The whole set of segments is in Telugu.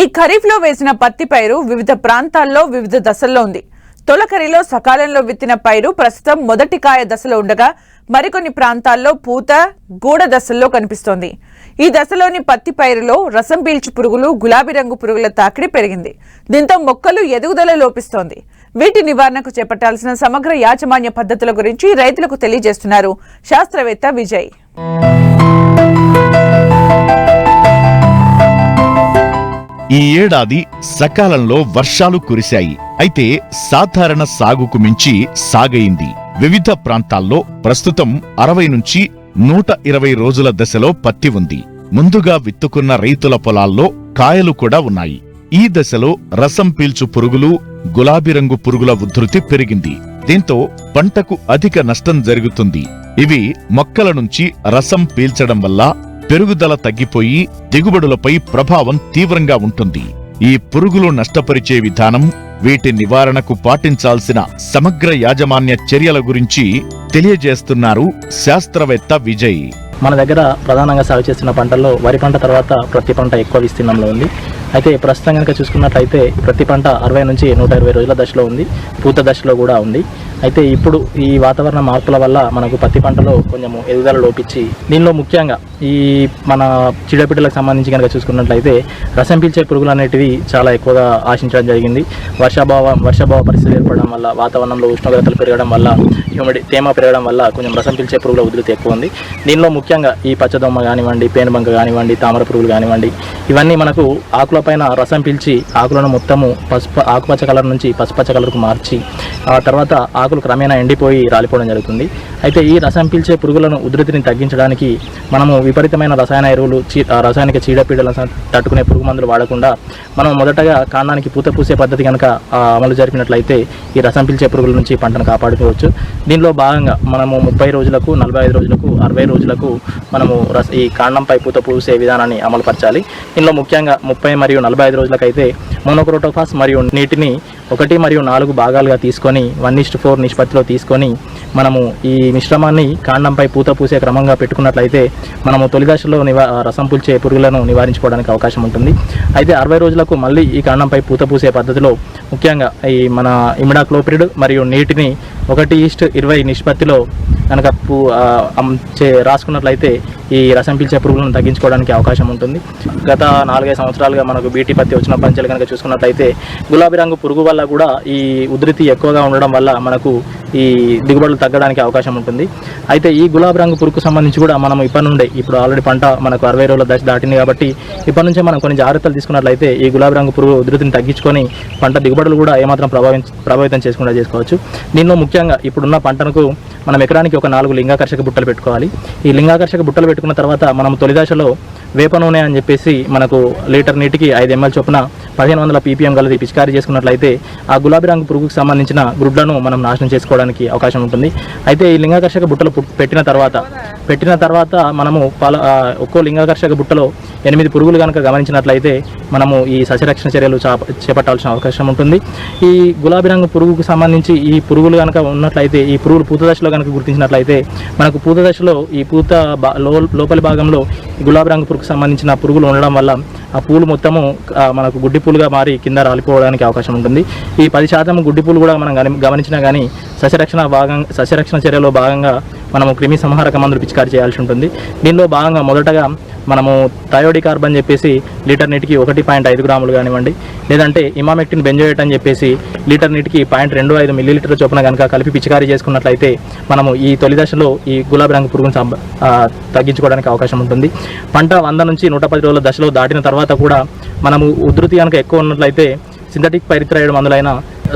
ఈ ఖరీఫ్లో వేసిన పత్తి పైరు వివిధ ప్రాంతాల్లో వివిధ దశల్లో ఉంది. తొలకరిలో సకాలంలో విత్తిన పైరు ప్రస్తుతం మొదటి కాయ దశలో ఉండగా మరికొన్ని ప్రాంతాల్లో పూత గూడ దశల్లో కనిపిస్తోంది. ఈ దశలోని పత్తి పైరులో రసం పీల్చు పురుగులు గులాబీ రంగు పురుగుల తాకిడి పెరిగింది. దీంతో మొక్కలు ఎదుగుదల లోపిస్తోంది. వీటి నివారణకు చేపట్టాల్సిన సమగ్ర యాజమాన్య పద్ధతుల గురించి రైతులకు తెలియజేస్తున్నారు శాస్త్రవేత్త విజయ్. ఈ ఏడాది సకాలంలో వర్షాలు కురిశాయి. అయితే సాధారణ సాగుకు మించి సాగయింది వివిధ ప్రాంతాల్లో ప్రస్తుతం అరవై నుంచి నూట ఇరవై రోజుల దశలో పత్తి ఉంది. ముందుగా విత్తుకున్న రైతుల పొలాల్లో కాయలు కూడా ఉన్నాయి. ఈ దశలో రసం పీల్చు పురుగులు గులాబీ రంగు పురుగుల ఉధృతి పెరిగింది. దీంతో పంటకు అధిక నష్టం జరుగుతుంది. ఇవి మొక్కల నుంచి రసం పీల్చడం వల్ల పెరుగుదల తగ్గిపోయి దిగుబడులపై ప్రభావం తీవ్రంగా ఉంటుంది. ఈ పురుగులు నష్టపరిచే విధానం వీటి నివారణకు పాటించాల్సిన సమగ్ర యాజమాన్య చర్యల గురించి తెలియజేస్తున్నారు శాస్త్రవేత్త విజయ్. మన దగ్గర ప్రధానంగా సాగు చేస్తున్న పంటల్లో వరి పంట తర్వాత ప్రతి పంట ఎక్కువ విస్తీర్ణంలో ఉంది. అయితే ప్రస్తుతం కనుక చూసుకున్నట్లయితే ప్రతి పంట అరవై నుంచి నూట ఇరవై రోజుల దశలో ఉంది. పూత దశలో కూడా ఉంది. అయితే ఇప్పుడు ఈ వాతావరణ మార్పుల వల్ల మనకు పత్తి పంటలో కొంచెము ఎదుగుదల లోపించి దీనిలో ముఖ్యంగా ఈ మన చీడపీడలకు సంబంధించి కనుక చూసుకున్నట్లయితే రసం పీల్చే పురుగులు అనేటివి చాలా ఎక్కువగా ఆశించడం జరిగింది. వర్షాభావం వర్షాభావ పరిస్థితులు ఏర్పడడం వల్ల వాతావరణంలో ఉష్ణోగ్రతలు పెరగడం వల్ల హ్యూమిడి తేమ పెరగడం వల్ల కొంచెం రసం పీల్చే పురుగుల ఉధృతి ఎక్కువ ఉంది. దీనిలో ముఖ్యంగా ఈ పచ్చదొమ్మ కానివ్వండి పేనుబంక కానివ్వండి తామర పురుగులు కానివ్వండి ఇవన్నీ మనకు ఆకులపైన రసం పీల్చి ఆకులను మొత్తము పసుపు ఆకుపచ్చ కలర్ నుంచి పసుపచ్చ కలర్కు మార్చి తర్వాత ఆకులు క్రమేణా ఎండిపోయి రాలిపోవడం జరుగుతుంది. అయితే ఈ రసం పీల్చే పురుగులను ఉధృతిని తగ్గించడానికి మనము విపరీతమైన రసాయన ఎరువులు చీ రసాయనిక చీడపీడలను తట్టుకునే పురుగు మందులు వాడకుండా మనం మొదటగా కాండానికి పూత పూసే పద్ధతి కనుక అమలు జరిపినట్లయితే ఈ రసం పీల్చే పురుగుల నుంచి పంటను కాపాడుకోవచ్చు. దీనిలో భాగంగా మనము ముప్పై రోజులకు నలభై ఐదు రోజులకు అరవై రోజులకు మనము రస ఈ కాండంపై పూత పూసే విధానాన్ని అమలుపరచాలి. దీనిలో ముఖ్యంగా ముప్పై మరియు నలభై ఐదు రోజులకైతే మోనోక్రోటోఫాస్ మరియు నీటిని ఒకటి మరియు నాలుగు భాగాలుగా తీసుకొని వన్ ఇస్ట్ ఫోర్ నిష్పత్తిలో తీసుకొని మనము ఈ మిశ్రమాన్ని కాండంపై పూత పూసే క్రమంగా పెట్టుకున్నట్లయితే మనము తొలి దశలో నివా రసం పుల్చే పురుగులను నివారించుకోవడానికి అవకాశం ఉంటుంది. అయితే అరవై రోజులకు మళ్ళీ ఈ కాండంపై పూత పూసే పద్ధతిలో ముఖ్యంగా ఈ మన ఇమిడాక్లోపిరిడ్ మరియు నీటిని ఒకటి ఈస్ట్ ఇరవై నిష్పత్తిలో కనుక పూ రాసుకున్నట్లయితే ఈ రసం పీల్చే పురుగులను తగ్గించుకోవడానికి అవకాశం ఉంటుంది. గత నాలుగైదు సంవత్సరాలుగా మనకు బీటీ పత్తి వచ్చిన పంచాలు కనుక చూసుకున్నట్లయితే గులాబీ రంగు పురుగు వల్ల కూడా ఈ ఉధృతి ఎక్కువగా ఉండడం వల్ల మనకు ఈ దిగుబడులు తగ్గడానికి అవకాశం ఉంటుంది. అయితే ఈ గులాబీ రంగు పురుగుకు సంబంధించి కూడా మనం ఇప్పటి నుండే ఇప్పుడు ఆల్రెడీ పంట మనకు అరవై రోజుల దశ దాటింది కాబట్టి ఇప్పటి నుంచే మనం కొన్ని జాగ్రత్తలు తీసుకున్నట్లయితే ఈ గులాబీ రంగు పురుగు ఉధృతిని తగ్గించుకొని పంట దిగుబడులు కూడా ఏమాత్రం ప్రభావి ప్రభావితం చేసుకుండా చేసుకోవచ్చు. దీనిలో ముఖ్యంగా ఇప్పుడున్న పంటకు మనం ఎకరానికి ఒక నాలుగు లింగాకర్షక బుట్టలు పెట్టుకోవాలి. ఈ లింగాకర్షక బుట్టలు పెట్టుకున్న తర్వాత మనం తొలి దశలో వేప నూనె అని చెప్పేసి మనకు లీటర్ నీటికి ఐదు ఎంఎల్ చొప్పున పదిహేను వందల పీపీఎం గలది పిచికారీ చేసుకున్నట్లయితే ఆ గులాబీ రంగు పురుగుకు సంబంధించిన గుడ్లను మనం నాశనం చేసుకోవడానికి అవకాశం ఉంటుంది. అయితే ఈ లింగాకర్షక బుట్టలు పెట్టిన తర్వాత పెట్టిన తర్వాత మనము పాల ఒక్కో లింగాకర్షక బుట్టలో ఎనిమిది పురుగులు కనుక గమనించినట్లయితే మనము ఈ సస్యరక్షణ చర్యలు చేపట్టాల్సిన అవకాశం ఉంటుంది. ఈ గులాబీ రంగు పురుగుకు సంబంధించి ఈ పురుగులు కనుక ఉన్నట్లయితే ఈ పురుగులు పూత దశలో కనుక గుర్తించినట్లయితే మనకు పూత దశలో ఈ పూత బా- లోపలి భాగంలో గులాబీ రంగు పురుగుకు సంబంధించిన పురుగులు ఉండడం వల్ల ఆ పూలు మొత్తము మనకు గుడ్డి పూలుగా మారి కింద రాలిపోవడానికి అవకాశం ఉంటుంది. ఈ పది శాతం గుడ్డి పూలు కూడా మనం గమనించినా కానీ సస్యరక్షణ భాగం సస్యరక్షణ చర్యలో భాగంగా మనము క్రిమి సంహారక మందులు పిచికారి చేయాల్సి ఉంటుంది. దీనిలో భాగంగా మొదటగా మనము థయోడి కార్బన్ చెప్పేసి లీటర్ నీటికి ఒకటి పాయింట్ ఐదు గ్రాములు కానివ్వండి. లేదంటే ఇమామెక్టిన్ బెంజోయేట్ అని చెప్పేసి లీటర్ నీటికి పాయింట్ రెండు ఐదు మిల్లీలీటర్ చొప్పున కనుక కలిపి పిచికారీ చేసుకున్నట్లయితే మనము ఈ తొలి దశలో ఈ గులాబీ రంగు పురుగును తగ్గించుకోవడానికి అవకాశం ఉంటుంది. పంట వంద నుంచి నూట పది రోజుల దశలో దాటిన తర్వాత కూడా మనము ఉధృతి కనుక ఎక్కువ ఉన్నట్లయితే సింథటిక్ పైరిథ్రాయిడ్ మందులైన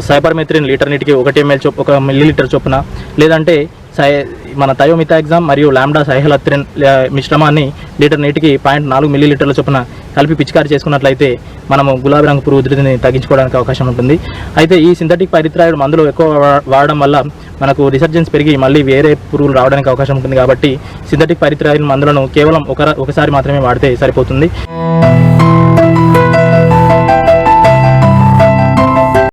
సైపర్మెథ్రిన్ లీటర్ నీటికి ఒకటి ఎంఎల్ చొప్ ఒక మిల్లీలీటర్ చొప్పున లేదంటే సై మన థయోమిథాగ్జామ్ మరియు లాంబ్డా సైహలత్రిన్ మిశ్రమాన్ని లీటర్ నీటికి పాయింట్ నాలుగు మిల్లీలీటర్ల చొప్పున కలిపి పిచికారి చేసుకున్నట్లయితే మనము గులాబీ రంగు పురుగు ఉధృతిని తగ్గించుకోవడానికి అవకాశం ఉంటుంది. అయితే ఈ సింథటిక్ పరిత్రాయుడు మందులు ఎక్కువ వాడడం వల్ల మనకు రిసర్జెన్స్ పెరిగి మళ్ళీ వేరే పురుగులు రావడానికి అవకాశం ఉంటుంది కాబట్టి సింథటిక్ పరిత్రాయుడు మందులను కేవలం ఒక ఒకసారి మాత్రమే వాడితే సరిపోతుంది.